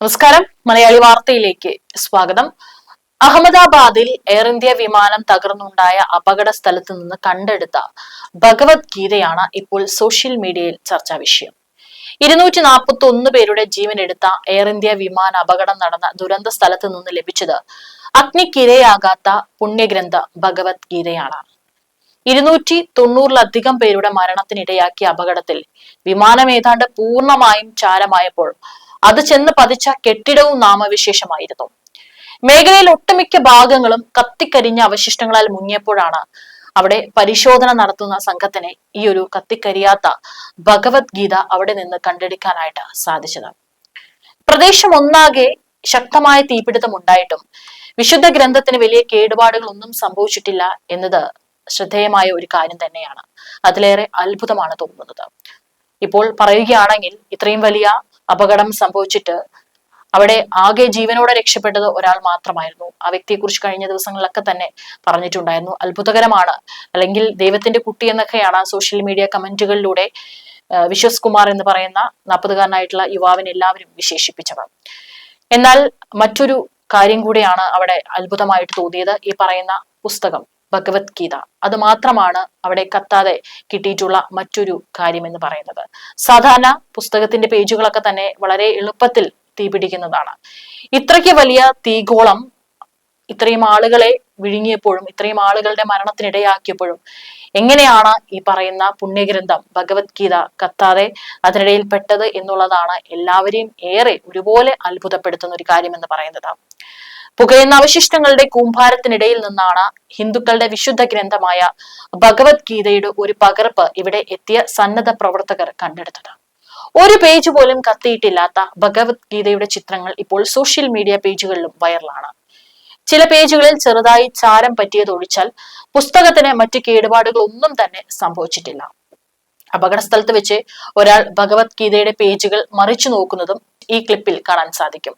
നമസ്കാരം. മലയാളി വാർത്തയിലേക്ക് സ്വാഗതം. അഹമ്മദാബാദിൽ എയർ ഇന്ത്യ വിമാനം തകർന്നുണ്ടായ അപകട സ്ഥലത്ത് നിന്ന് കണ്ടെടുത്ത ഭഗവത്ഗീതയാണ് ഇപ്പോൾ സോഷ്യൽ മീഡിയയിൽ ചർച്ചാ വിഷയം. ഇരുന്നൂറ്റി നാൽപ്പത്തി ഒന്ന് പേരുടെ ജീവൻ എടുത്ത എയർ ഇന്ത്യ വിമാന അപകടം നടന്ന ദുരന്ത സ്ഥലത്ത് നിന്ന് ലഭിച്ചത് അഗ്നിക്കിരയാകാത്ത പുണ്യഗ്രന്ഥ ഭഗവത്ഗീതയാണ്. ഇരുന്നൂറ്റി തൊണ്ണൂറിലധികം പേരുടെ മരണത്തിനിടയാക്കിയ അപകടത്തിൽ വിമാനം ഏതാണ്ട് പൂർണമായും ചാരമായപ്പോൾ അത് ചെന്ന് പതിച്ച കെട്ടിടവും നാമവിശേഷമായിരുന്നു. മേഖലയിൽ ഒട്ടുമിക്ക ഭാഗങ്ങളും കത്തിക്കരിഞ്ഞ അവശിഷ്ടങ്ങളാൽ മുങ്ങിയപ്പോഴാണ് അവിടെ പരിശോധന നടത്തുന്ന സംഘത്തിന് ഈ ഒരു കത്തിക്കരിയാത്ത ഭഗവത്ഗീത അവിടെ നിന്ന് കണ്ടെടുക്കാനായിട്ട് സാധിച്ചത്. പ്രദേശം ഒന്നാകെ ശക്തമായ തീപിടുത്തം ഉണ്ടായിട്ടും വിശുദ്ധ ഗ്രന്ഥത്തിന് വലിയ കേടുപാടുകൾ ഒന്നും സംഭവിച്ചിട്ടില്ല എന്നത് ശ്രദ്ധേയമായ ഒരു കാര്യം തന്നെയാണ്. അതിലേറെ അത്ഭുതമാണ് തോന്നുന്നത്. ഇപ്പോൾ പറയുകയാണെങ്കിൽ ഇത്രയും വലിയ അപകടം സംഭവിച്ചിട്ട് അവിടെ ആകെ ജീവനോടെ രക്ഷപ്പെട്ടത് ഒരാൾ മാത്രമായിരുന്നു. ആ വ്യക്തിയെക്കുറിച്ച് കഴിഞ്ഞ ദിവസങ്ങളിലൊക്കെ തന്നെ പറഞ്ഞിട്ടുണ്ടായിരുന്നു. അത്ഭുതകരമാണ്. അല്ലെങ്കിൽ ദൈവത്തിന്റെ കുട്ടി എന്നൊക്കെയാണ് സോഷ്യൽ മീഡിയ കമന്റുകളിലൂടെ വിശ്വസ് കുമാർ എന്ന് പറയുന്ന നാൽപ്പതുകാരനായിട്ടുള്ള യുവാവിനെ എല്ലാവരും വിശേഷിപ്പിച്ചത്. എന്നാൽ മറ്റൊരു കാര്യം കൂടിയാണ് അവിടെ അത്ഭുതമായിട്ട് തോന്നിയത് ഈ പറയുന്ന പുസ്തകം. ഭഗവത്ഗീത. അത് മാത്രമാണ് അവിടെ കത്താതെ കിട്ടിയിട്ടുള്ള മറ്റൊരു കാര്യം എന്ന് പറയുന്നത്. സാധാരണ പുസ്തകത്തിന്റെ പേജുകളൊക്കെ തന്നെ വളരെ എളുപ്പത്തിൽ തീപിടിക്കുന്നതാണ് ഇത്രയ്ക്ക് വലിയ തീഗോളം ഇത്രയും ആളുകളെ വിഴുങ്ങിയപ്പോഴും ഇത്രയും ആളുകളുടെ മരണത്തിനിടയാക്കിയപ്പോഴും എങ്ങനെയാണ് ഈ പറയുന്ന പുണ്യഗ്രന്ഥം ഭഗവത്ഗീത കത്താതെ അതിനിടയിൽ പെട്ടത് എന്നുള്ളതാണ് എല്ലാവരെയും ഏറെ ഒരുപോലെ അത്ഭുതപ്പെടുത്തുന്ന ഒരു കാര്യം എന്ന് പറയുന്നത് പുകയുന്ന അവശിഷ്ടങ്ങളുടെ കൂമ്പാരത്തിനിടയിൽ നിന്നാണ് ഹിന്ദുക്കളുടെ വിശുദ്ധ ഗ്രന്ഥമായ ഭഗവത്ഗീതയുടെ ഒരു പകർപ്പ് ഇവിടെ എത്തിയ സന്നദ്ധ പ്രവർത്തകർ കണ്ടെടുത്തത്. ഒരു പേജ് പോലും കത്തിയിട്ടില്ലാത്ത ഭഗവത്ഗീതയുടെ ചിത്രങ്ങൾ ഇപ്പോൾ സോഷ്യൽ മീഡിയ പേജുകളിലും വൈറലാണ് ചില പേജുകളിൽ ചെറുതായി ചാരം പറ്റിയതൊഴിച്ചാൽ പുസ്തകത്തിന് മറ്റു കേടുപാടുകൾ ഒന്നും തന്നെ സംഭവിച്ചിട്ടില്ല. അപകട സ്ഥലത്ത് വെച്ച് ഒരാൾ ഭഗവത്ഗീതയുടെ പേജുകൾ മറിച്ചു നോക്കുന്നതും ഈ ക്ലിപ്പിൽ കാണാൻ സാധിക്കും.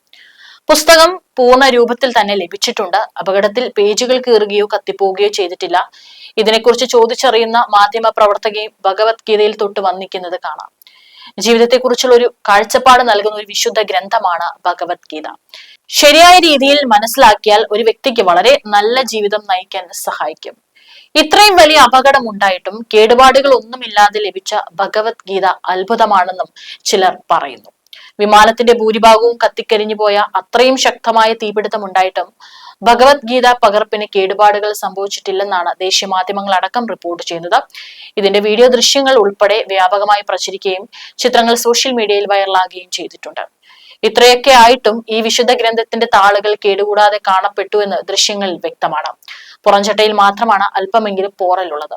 പുസ്തകം പൂർണ രൂപത്തിൽ തന്നെ ലഭിച്ചിട്ടുണ്ട്. അപകടത്തിൽ പേജുകൾ കീറുകയോ കത്തിപ്പോവുകയോ ചെയ്തിട്ടില്ല. ഇതിനെക്കുറിച്ച് ചോദിച്ചറിയുന്ന മാധ്യമ പ്രവർത്തകയും ഭഗവത്ഗീതയിൽ തൊട്ട് വന്നിക്കുന്നത് കാണാം. ജീവിതത്തെക്കുറിച്ചുള്ള ഒരു കാഴ്ചപ്പാട് നൽകുന്ന ഒരു വിശുദ്ധ ഗ്രന്ഥമാണ് ഭഗവത്ഗീത. ശരിയായ രീതിയിൽ മനസ്സിലാക്കിയാൽ ഒരു വ്യക്തിക്ക് വളരെ നല്ല ജീവിതം നയിക്കാൻ സഹായിക്കും. ഇത്രയും വലിയ അപകടം ഉണ്ടായിട്ടും കേടുപാടുകൾ ഒന്നുമില്ലാതെ ലഭിച്ച ഭഗവത്ഗീത അത്ഭുതമാണെന്നും ചിലർ പറയുന്നു. വിമാനത്തിന്റെ ഭൂരിഭാഗവും കത്തിക്കരിഞ്ഞു പോയ അത്രയും ശക്തമായ തീപിടുത്തമുണ്ടായിട്ടും ഭഗവത്ഗീത പകർപ്പിന് കേടുപാടുകൾ സംഭവിച്ചിട്ടില്ലെന്നാണ് ദേശീയ മാധ്യമങ്ങൾ അടക്കം റിപ്പോർട്ട് ചെയ്യുന്നത്. ഇതിന്റെ വീഡിയോ ദൃശ്യങ്ങൾ ഉൾപ്പെടെ വ്യാപകമായി പ്രചരിക്കുകയും ചിത്രങ്ങൾ സോഷ്യൽ മീഡിയയിൽ വൈറലാകുകയും ചെയ്തിട്ടുണ്ട്. ഇത്രയൊക്കെ ആയിട്ടും ഈ വിശുദ്ധ ഗ്രന്ഥത്തിന്റെ താളുകൾ കേടുകൂടാതെ കാണപ്പെട്ടു എന്ന് ദൃശ്യങ്ങളിൽ വ്യക്തമാണ്. പുറംചട്ടയിൽ മാത്രമാണ് അല്പമെങ്കിലും പോറലുള്ളത്.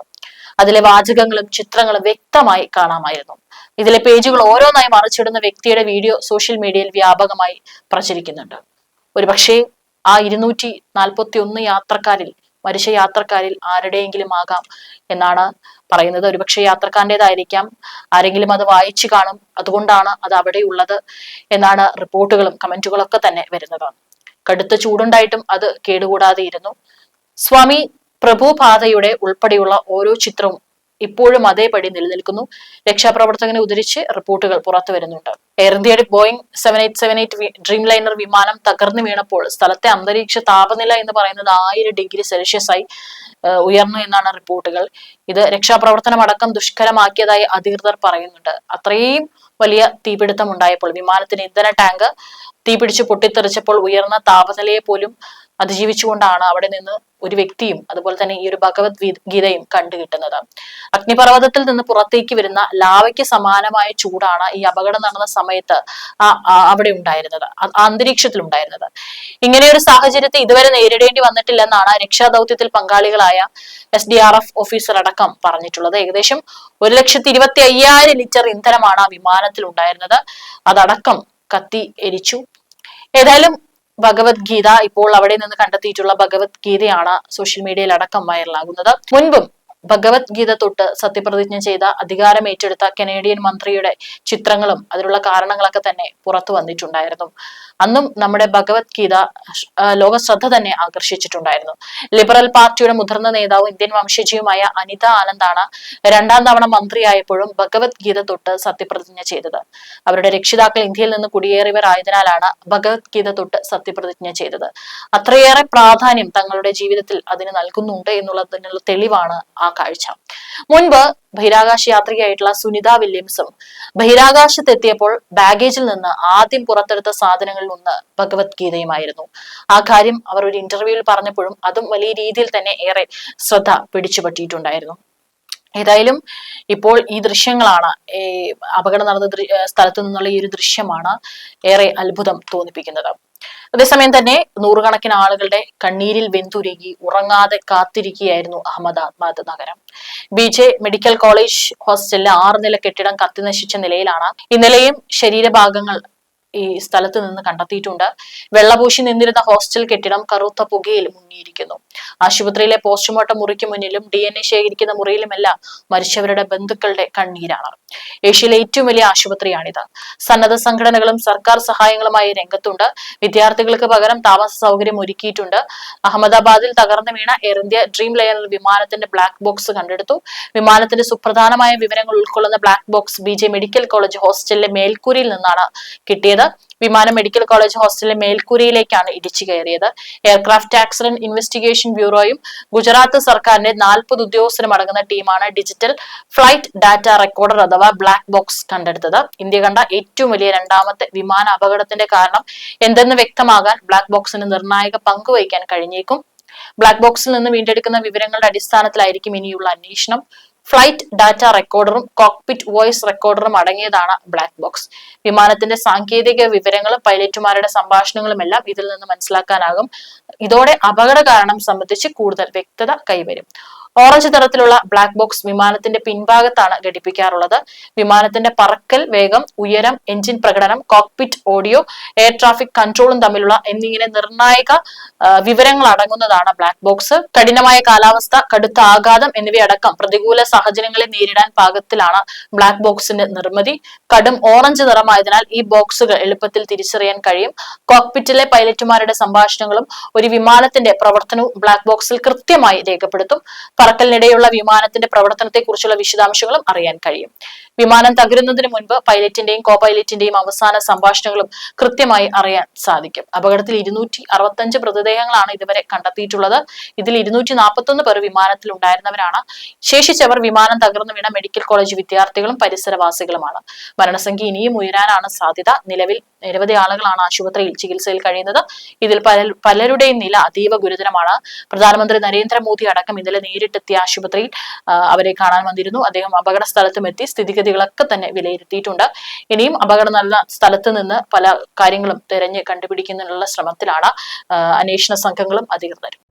അതിലെ വാചകങ്ങളും ചിത്രങ്ങളും വ്യക്തമായി കാണാമായിരുന്നു. ഇതിലെ പേജുകൾ ഓരോന്നായി മറിച്ചിടുന്ന വ്യക്തിയുടെ വീഡിയോ സോഷ്യൽ മീഡിയയിൽ വ്യാപകമായി പ്രചരിക്കുന്നുണ്ട്. ഒരുപക്ഷെ ആ ഇരുന്നൂറ്റി നാൽപ്പത്തി ഒന്ന് യാത്രക്കാരിൽ മരിച്ച യാത്രക്കാരിൽ ആരുടെയെങ്കിലും ആകാം എന്നാണ് പറയുന്നത്. ഒരുപക്ഷെ യാത്രക്കാരന്റെതായിരിക്കാം ആരെങ്കിലും അത് വായിച്ചു കാണും. അതുകൊണ്ടാണ് അത് അവിടെ ഉള്ളത് എന്നാണ് റിപ്പോർട്ടുകളും കമന്റുകളൊക്കെ തന്നെ വരുന്നത്. കടുത്ത ചൂടുണ്ടായിട്ടും അത് കേടുകൂടാതെ ഇരുന്നു. സ്വാമി പ്രഭുപാതയുടെ ഉൾപ്പെടെയുള്ള ഓരോ ചിത്രവും ഇപ്പോഴും അതേപടി നിലനിൽക്കുന്നു. രക്ഷാപ്രവർത്തകനെ ഉദ്ധരിച്ച് റിപ്പോർട്ടുകൾ പുറത്തു വരുന്നുണ്ട്. എയർ ഇന്ത്യയുടെ Boeing seven eight seven eight Dreamliner വിമാനം തകർന്നു വീണപ്പോൾ സ്ഥലത്തെ അന്തരീക്ഷ താപനില എന്ന് പറയുന്നത് ആയിരം ഡിഗ്രി സെൽഷ്യസ് ആയി ഉയർന്നു എന്നാണ് റിപ്പോർട്ടുകൾ. ഇത് രക്ഷാപ്രവർത്തനം അടക്കം ദുഷ്കരമാക്കിയതായി അധികൃതർ പറയുന്നുണ്ട്. അത്രയും വലിയ തീപിടുത്തം ഉണ്ടായപ്പോൾ വിമാനത്തിന് ഇന്ധന ടാങ്ക് തീപിടിച്ച് പൊട്ടിത്തെറിച്ചപ്പോൾ ഉയർന്ന താപനിലയെ പോലും അതിജീവിച്ചുകൊണ്ടാണ് അവിടെ നിന്ന് ഒരു വ്യക്തിയും അതുപോലെ തന്നെ ഈ ഒരു ഭഗവത് ഗീതയും കണ്ടുകിട്ടുന്നത് അഗ്നിപർവതത്തിൽ നിന്ന് പുറത്തേക്ക് വരുന്ന ലാവയ്ക്ക് സമാനമായ ചൂടാണ് ഈ അപകടം നടന്ന സമയത്ത് അവിടെ ഉണ്ടായിരുന്നത്. അന്തരീക്ഷത്തിൽ ഉണ്ടായിരുന്നത്. ഇങ്ങനെ ഒരു സാഹചര്യത്തെ ഇതുവരെ നേരിടേണ്ടി വന്നിട്ടില്ലെന്നാണ് രക്ഷാദൌത്യത്തിൽ പങ്കാളികളായ S D R F officer അടക്കം പറഞ്ഞിട്ടുള്ളത്. ഏകദേശം ഒരു ലക്ഷത്തി ഇരുപത്തി അയ്യായിരം ലിറ്റർ ഇന്ധനമാണ് ആ വിമാനത്തിൽ ഉണ്ടായിരുന്നത് അതടക്കം കത്തി എരിച്ചു. ഏതായാലും ഭഗവത്ഗീത ഇപ്പോൾ അവിടെ നിന്ന് കണ്ടെത്തിയിട്ടുള്ള ഭഗവത്ഗീതയാണ് സോഷ്യൽ മീഡിയയിൽ അടക്കം വൈറലാകുന്നത് മുൻപും ഭഗവത്ഗീത തൊട്ട് സത്യപ്രതിജ്ഞ ചെയ്ത അധികാരം ഏറ്റെടുത്ത കനേഡിയൻ മന്ത്രിയുടെ ചിത്രങ്ങളും അതിനുള്ള കാരണങ്ങളൊക്കെ തന്നെ പുറത്തു വന്നിട്ടുണ്ടായിരുന്നു. അന്നും നമ്മുടെ ഭഗവത്ഗീത ലോക ശ്രദ്ധ തന്നെ ആകർഷിച്ചിട്ടുണ്ടായിരുന്നു. ലിബറൽ പാർട്ടിയുടെ മുതിർന്ന നേതാവും ഇന്ത്യൻ വംശജിയുമായ അനിത ആനന്ദാണ് രണ്ടാം തവണ മന്ത്രിയായപ്പോഴും ഭഗവത്ഗീത തൊട്ട് സത്യപ്രതിജ്ഞ ചെയ്തത്. അവരുടെ രക്ഷിതാക്കൾ ഇന്ത്യയിൽ നിന്ന് കുടിയേറിയവർ ആയതിനാലാണ് ഭഗവത്ഗീത തൊട്ട് സത്യപ്രതിജ്ഞ ചെയ്തത്. അത്രയേറെ പ്രാധാന്യം തങ്ങളുടെ ജീവിതത്തിൽ അതിന് നൽകുന്നുണ്ട് എന്നുള്ളതിനുള്ള തെളിവാണ് ആ കാഴ്ച. മുൻപ് ബഹിരാകാശ യാത്രികയായിട്ടുള്ള സുനിത വില്യംസും ബഹിരാകാശത്തെത്തിയപ്പോൾ ബാഗേജിൽ നിന്ന് ആദ്യം പുറത്തെടുത്ത സാധനങ്ങളിൽ ഒന്ന് ഭഗവത്ഗീതയുമായിരുന്നു. ആ കാര്യം അവർ ഒരു ഇന്റർവ്യൂവിൽ പറഞ്ഞപ്പോഴും അതും വലിയ രീതിയിൽ തന്നെ ഏറെ ശ്രദ്ധ പിടിച്ചുപറ്റിയിട്ടുണ്ടായിരുന്നു. ഏതായാലും ഇപ്പോൾ ഈ ദൃശ്യങ്ങളാണ് അപകടം നടന്ന സ്ഥലത്തു നിന്നുള്ള ഈ ഒരു ദൃശ്യമാണ് ഏറെ അത്ഭുതം തോന്നിപ്പിക്കുന്നത്. അതേസമയം തന്നെ നൂറുകണക്കിന് ആളുകളുടെ കണ്ണീരിൽ വെന്തുരുകി ഉറങ്ങാതെ കാത്തിരിക്കുകയായിരുന്നു അഹമ്മദാബാദ് നഗരം. ബി ജെ മെഡിക്കൽ കോളേജ് ഹോസ്റ്റലിലെ ആറ് നില കെട്ടിടം കത്തിനശിച്ച നിലയിലാണ്. ഇന്നലെയും ശരീരഭാഗങ്ങൾ ഈ സ്ഥലത്ത് നിന്ന് കണ്ടെത്തിയിട്ടുണ്ട്. വെള്ളപൂശി നിന്നിരുന്ന ഹോസ്റ്റൽ കെട്ടിടം കറുത്ത പുകയിൽ മുങ്ങിയിരിക്കുന്നു. ആശുപത്രിയിലെ പോസ്റ്റ്മോർട്ടം മുറിക്ക് മുന്നിലും ഡി എൻ എ ശേഖരിക്കുന്ന മുറിയിലുമെല്ലാം മരിച്ചവരുടെ ബന്ധുക്കളുടെ കണ്ണീരാണ്. ഏഷ്യയിലെ ഏറ്റവും വലിയ ആശുപത്രിയാണിത്. സന്നദ്ധ സംഘടനകളും സർക്കാർ സഹായങ്ങളുമായി രംഗത്തുണ്ട്. വിദ്യാർത്ഥികൾക്ക് പകരം താമസ സൗകര്യം ഒരുക്കിയിട്ടുണ്ട്. അഹമ്മദാബാദിൽ തകർന്നു വീണ എയർ ഇന്ത്യ ഡ്രീം ലയണർ വിമാനത്തിന്റെ ബ്ലാക്ക് ബോക്സ് കണ്ടെടുത്തു. വിമാനത്തിന്റെ സുപ്രധാനമായ വിവരങ്ങൾ ഉൾക്കൊള്ളുന്ന black box B medical college ഹോസ്റ്റലിലെ മേൽക്കൂരയിൽ നിന്നാണ് കിട്ടിയത്. വിമാനം മെഡിക്കൽ കോളേജ് ഹോസ്റ്റലിലെ മേൽക്കൂരയിലേക്കാണ് ഇടിച്ചു കയറിയത്. എയർക്രാഫ്റ്റ് ആക്സിഡന്റ് ഇൻവെസ്റ്റിഗേഷൻ ബ്യൂറോയും ഗുജറാത്ത് സർക്കാരിന്റെ നാൽപ്പത് ഉദ്യോഗസ്ഥരും അടങ്ങുന്ന ടീമാണ് ഡിജിറ്റൽ ഫ്ലൈറ്റ് ഡാറ്റ റെക്കോർഡർ അഥവാ ബ്ലാക്ക് ബോക്സ് കണ്ടെടുത്തത്. ഇന്ത്യ കണ്ട ഏറ്റവും വലിയ രണ്ടാമത്തെ വിമാന അപകടത്തിന്റെ കാരണം എന്തെന്ന് വ്യക്തമാകാൻ ബ്ലാക്ക് ബോക്സിന് നിർണായക പങ്ക് വഹിക്കാൻ കഴിഞ്ഞേക്കും. ബ്ലാക്ക് ബോക്സിൽ നിന്ന് വീണ്ടെടുക്കുന്ന വിവരങ്ങളുടെ അടിസ്ഥാനത്തിലായിരിക്കും ഇനിയുള്ള അന്വേഷണം. ഫ്ലൈറ്റ് ഡാറ്റ റെക്കോർഡറും കോക്പിറ്റ് വോയിസ് റെക്കോർഡറും അടങ്ങിയതാണ് ബ്ലാക്ക് ബോക്സ് വിമാനത്തിന്റെ സാങ്കേതിക വിവരങ്ങളും പൈലറ്റുമാരുടെ സംഭാഷണങ്ങളും എല്ലാം ഇതിൽ നിന്ന് മനസ്സിലാക്കാനാകും. ഇതോടെ അപകട കാരണം സംബന്ധിച്ച് കൂടുതൽ വ്യക്തത കൈവരും. ഓറഞ്ച് നിറത്തിലുള്ള ബ്ലാക്ക് ബോക്സ് വിമാനത്തിന്റെ പിൻഭാഗത്താണ് ഘടിപ്പിക്കാറുള്ളത്. വിമാനത്തിന്റെ പറക്കൽ വേഗം ഉയരം എഞ്ചിൻ പ്രകടനം കോക്പിറ്റ് ഓഡിയോ എയർ ട്രാഫിക് കൺട്രോളും തമ്മിലുള്ള എന്നിങ്ങനെ നിർണായക വിവരങ്ങൾ അടങ്ങുന്നതാണ് ബ്ലാക്ക് ബോക്സ് കഠിനമായ കാലാവസ്ഥ കടുത്ത ആഘാതം എന്നിവയടക്കം പ്രതികൂല സാഹചര്യങ്ങളെ നേരിടാൻ പാകത്തിലാണ് ബ്ലാക്ക് ബോക്സിന്റെ നിർമ്മിതി. കടും ഓറഞ്ച് നിറമായതിനാൽ ഈ ബോക്സുകൾ എളുപ്പത്തിൽ തിരിച്ചറിയാൻ കഴിയും. കോക്പിറ്റിലെ പൈലറ്റുമാരുടെ സംഭാഷണങ്ങളും ഒരു വിമാനത്തിന്റെ പ്രവർത്തനവും ബ്ലാക്ക് ബോക്സിൽ കൃത്യമായി രേഖപ്പെടുത്തും. പറക്കലിനിടെയുള്ള വിമാനത്തിന്റെ പ്രവർത്തനത്തെക്കുറിച്ചുള്ള വിശദാംശങ്ങളും അറിയാൻ കഴിയും. വിമാനം തകരുന്നതിന് മുൻപ് പൈലറ്റിന്റെയും കോ പൈലറ്റിന്റെയും അവസാന സംഭാഷണങ്ങളും കൃത്യമായി അറിയാൻ സാധിക്കും. അപകടത്തിൽ ഇരുന്നൂറ്റി അറുപത്തഞ്ച് മൃതദേഹങ്ങളാണ് ഇതുവരെ കണ്ടെത്തിയിട്ടുള്ളത്. ഇതിൽ ഇരുന്നൂറ്റി നാൽപ്പത്തൊന്ന് പേർ വിമാനത്തിൽ ഉണ്ടായിരുന്നവരാണ് ശേഷിച്ചവർ വിമാനം തകർന്നു വീണ മെഡിക്കൽ കോളേജ് വിദ്യാർത്ഥികളും പരിസരവാസികളുമാണ്. മരണസംഖ്യ ഇനിയും ഉയരാനാണ് സാധ്യത. നിലവിൽ നിരവധി ആളുകളാണ് ആശുപത്രിയിൽ ചികിത്സയിൽ കഴിയുന്നത്. ഇതിൽ പല- പലരുടെയും നില അതീവ ഗുരുതരമാണ്. പ്രധാനമന്ത്രി നരേന്ദ്രമോദി അടക്കം ഇന്നലെ നേരിട്ടെത്തിയ ആശുപത്രിയിൽ അവരെ കാണാൻ വന്നിരുന്നു. അദ്ദേഹം അപകട സ്ഥലത്തും എത്തി. സ്ഥിതിഗതികളൊക്കെ തന്നെ വിലയിരുത്തിയിട്ടുണ്ട്. ഇനിയും അപകടം നടന്ന സ്ഥലത്ത് നിന്ന് പല കാര്യങ്ങളും തെരഞ്ഞ് കണ്ടുപിടിക്കുന്നതിനുള്ള ശ്രമത്തിലാണ് അന്വേഷണ സംഘങ്ങളും അധികൃതരും.